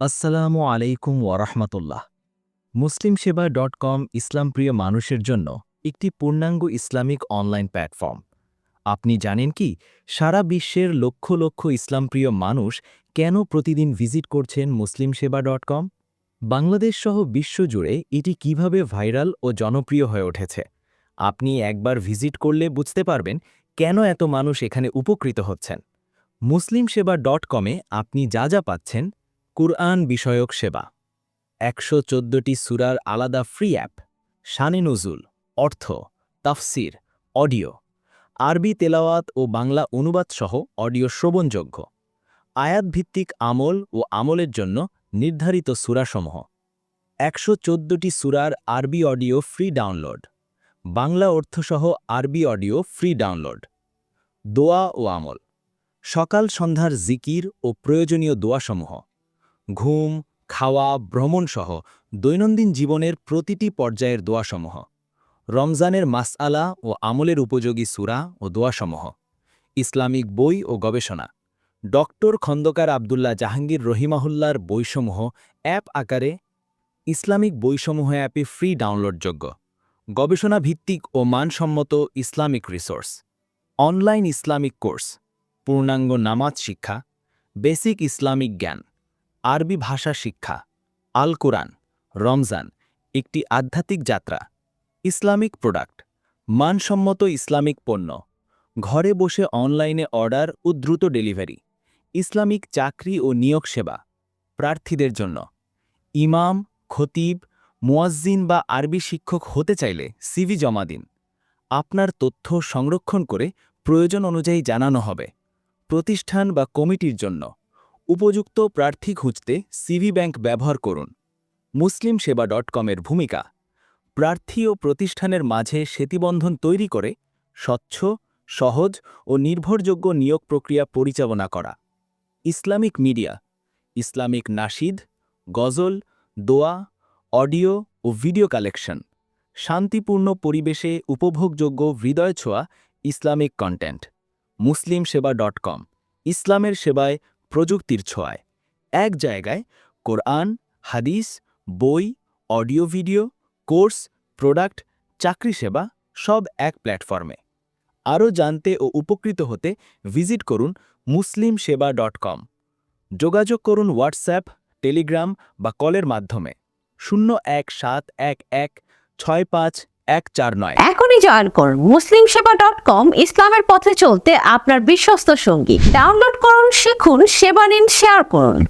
আসসালামু আলাইকুম ওয়ারহমতুল্লাহ মুসলিম সেবা ডট কম ইসলামপ্রিয় মানুষের জন্য একটি পূর্ণাঙ্গ ইসলামিক অনলাইন প্ল্যাটফর্ম। আপনি জানেন কি, সারা বিশ্বের লক্ষ লক্ষ ইসলামপ্রিয় মানুষ কেন প্রতিদিন ভিজিট করছেন মুসলিম সেবা ডট কম? বাংলাদেশ সহ বিশ্বজুড়ে এটি কীভাবে ভাইরাল ও জনপ্রিয় হয়ে উঠেছে? আপনি একবার ভিজিট করলে বুঝতে পারবেন কেন এত মানুষ এখানে উপকৃত হচ্ছেন। মুসলিম সেবা ডট কমে আপনি যা যা পাচ্ছেন কুরআন বিষয়ক সেবা। একশো চোদ্দটি সুরার আলাদা ফ্রি অ্যাপ, শানে নজুল, অর্থ, তাফসির, অডিও, আরবি তেলাওয়াত ও বাংলা অনুবাদ সহ অডিও শ্রবণযোগ্য। আয়াতভিত্তিক আমল ও আমলের জন্য নির্ধারিত সুরাসমূহ। একশো চোদ্দটি সুরার আরবি অডিও ফ্রি ডাউনলোড। বাংলা অর্থসহ আরবি অডিও ফ্রি ডাউনলোড। দোয়া ও আমল। সকাল সন্ধ্যার জিকির ও প্রয়োজনীয় দোয়াসমূহ। ঘুম, খাওয়া, ভ্রমণসহ দৈনন্দিন জীবনের প্রতিটি পর্যায়ের দোয়াসমূহ। রমজানের মাসআলা ও আমলের উপযোগী সুরা ও দোয়াসমূহ। ইসলামিক বই ও গবেষণা। ডক্টর খন্দকার আবদুল্লাহ জাহাঙ্গীর রহিমাহুল্লার বইসমূহ অ্যাপ আকারে ইসলামিক বইসমূহ অ্যাপে ফ্রি ডাউনলোডযোগ্য গবেষণা ভিত্তিক ও মানসম্মত Islamic resource. Online Islamic course. পূর্ণাঙ্গ নামাজ শিক্ষা। বেসিক ইসলামিক জ্ঞান। আরবি ভাষা শিক্ষা, আল কোরআন, রমজান, একটি আধ্যাত্মিক যাত্রা, ইসলামিক প্রোডাক্ট, মানসম্মত ইসলামিক পণ্য, ঘরে বসে অনলাইনে অর্ডার ও দ্রুত ডেলিভারি, ইসলামিক চাকরি ও নিয়োগ সেবা, প্রার্থীদের জন্য, ইমাম, খতিব, মুয়াজ্জিন বা আরবি শিক্ষক হতে চাইলে সিভি জমা দিন, আপনার তথ্য সংরক্ষণ করে প্রয়োজন অনুযায়ী জানানো হবে, প্রতিষ্ঠান বা কমিটির জন্য। উপযুক্ত প্রার্থী খুঁজতে সিভি ব্যাংক ব্যবহার করুন। মুসলিম সেবা ডট কমের ভূমিকা, প্রার্থী ও প্রতিষ্ঠানের মাঝে সেতুবন্ধন তৈরি করে স্বচ্ছ, সহজ ও নির্ভরযোগ্য নিয়োগ প্রক্রিয়া পরিচালনা করা। ইসলামিক মিডিয়া, ইসলামিক নাশিদ গজল, দোয়া, অডিও ও ভিডিও কালেকশন, শান্তিপূর্ণ পরিবেশে উপভোগযোগ্য হৃদয় ছোঁয়া ইসলামিক কন্টেন্ট। মুসলিম সেবা ডট কম ইসলামের সেবায় প্রযুক্তির ছোঁয়ায়। এক জায়গায় কোরআন, হাদিস, বই, অডিও ভিডিও, কোর্স, প্রোডাক্ট, চাকরি সেবা সব এক প্ল্যাটফর্মে। আরও জানতে ও উপকৃত হতে ভিজিট করুন মুসলিম সেবা ডট কম। যোগাযোগ করুন হোয়াটসঅ্যাপ, টেলিগ্রাম বা কলের মাধ্যমে। শূন্য এক সাত এক এক ছয় পাঁচ এক চার নয়। এখনই জয়েন করুন। মুসলিম সেবা ডট কম ইসলামের পথে চলতে আপনার বিশ্বস্ত সঙ্গী। ডাউনলোড করুন, শিখুন, সেবা নিন শেয়ার করুন।